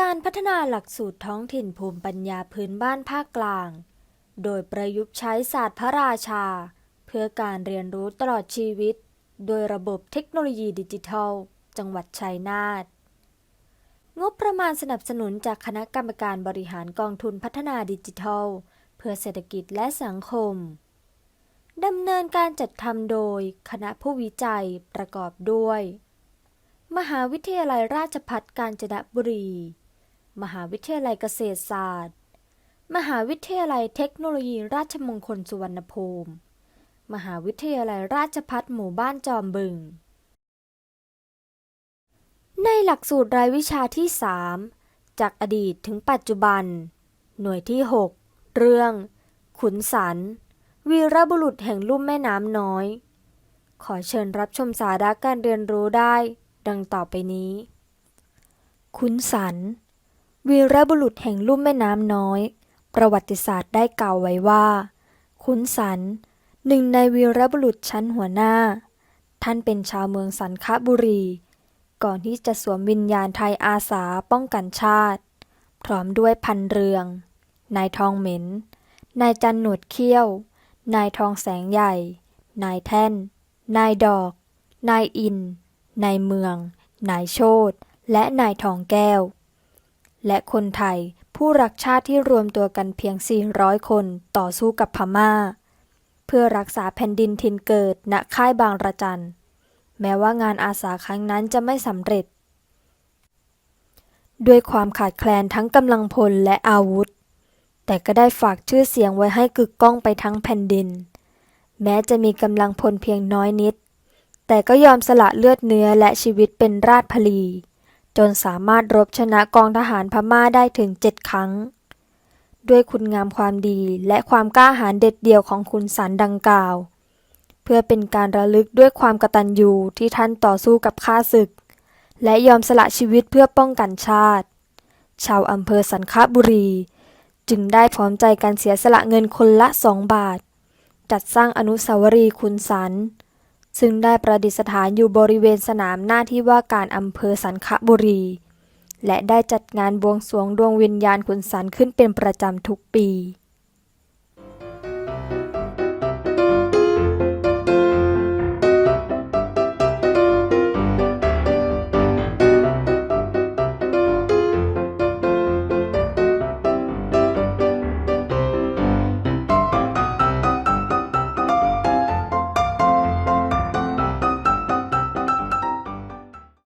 การพัฒนาหลักสูตรท้องถิ่นภูมิปัญญาพื้นบ้านภาคกลาง โดยประยุกต์ใช้ศาสตร์พระราชา เพื่อการเรียนรู้ตลอดชีวิต โดยระบบเทคโนโลยีดิจิทัล จังหวัดชัยนาท งบประมาณสนับสนุนจากคณะกรรมการบริหารกองทุนพัฒนาดิจิทัล เพื่อเศรษฐกิจและสังคม ดำเนินการจัดทำโดยคณะผู้วิจัยประกอบด้วยมหาวิทยาลัยราชภัฏกาญจนบุรี มหาวิทยาลัยเกษตรศาสตร์ มหาวิทยาลัยเทคโนโลยีราชมงคลสุวรรณภูมิ มหาวิทยาลัยราชภัฏหมู่บ้านจอมบึง ในหลักสูตรรายวิชาที่ 3 จากอดีตถึงปัจจุบัน หน่วยที่ 6 เรื่อง ขุนสันวีรบุรุษแห่งลุ่มแม่น้ำน้อย ขอเชิญรับชมสาระการเรียนรู้ได้ ดังต่อไปนี้ ขุนสัน วีรบุรุษแห่งลุ่มแม่น้ำน้อย ประวัติศาสตร์ได้กล่าวไว้ว่า ขุนสัน หนึ่งในวีรบุรุษชั้นหัวหน้า ท่านเป็นชาวเมืองสันคบุรี ก่อนที่จะสวมวิญญาณไทยอาสาป้องกันชาติ พร้อมด้วยพันเรือง นายทองเหม็น นายจันหนวดเขี้ยว นายทองแสงใหญ่ นายแท่น นายดอก นายอิน นายเมือง นายโชตและนายทองแก้ว และคนไทยผู้รักชาติที่รวมตัวกันเพียง 400 คนต่อสู้กับพม่า เพื่อรักษาแผ่นดินถิ่นเกิดณค่ายบางระจัน แม้ว่างานอาสาครั้งนั้นจะไม่สำเร็จ ด้วยความขาดแคลนทั้งกำลังพลและอาวุธ แต่ก็ได้ฝากชื่อเสียงไว้ให้กึกก้องไปทั้งแผ่นดิน แม้จะมีกำลังพลเพียงน้อยนิด แต่ก็ยอมสละเลือดเนื้อและชีวิตเป็นราชพลี จนสามารถรบชนะกองทหารพม่าได้ถึงเจ็ดครั้ง ด้วยคุณงามความดีและความกล้าหาญเด็ดเดี่ยวของคุณสันดังกล่าว เพื่อเป็นการระลึกด้วยความกตัญญูที่ท่านต่อสู้กับข้าศึก และยอมสละชีวิตเพื่อป้องกันชาติ ชาวอำเภอสันคบุรี จึงได้พร้อมใจกันเสียสละเงินคนละสองบาท จัดสร้างอนุสาวรีย์คุณสัน ซึ่งได้ประดิษฐานอยู่บริเวณสนามหน้าที่ว่าการอำเภอสันคบุรี และได้จัดงานบวงสรวงดวงวิญญาณขุนสันขึ้นเป็นประจำทุกปี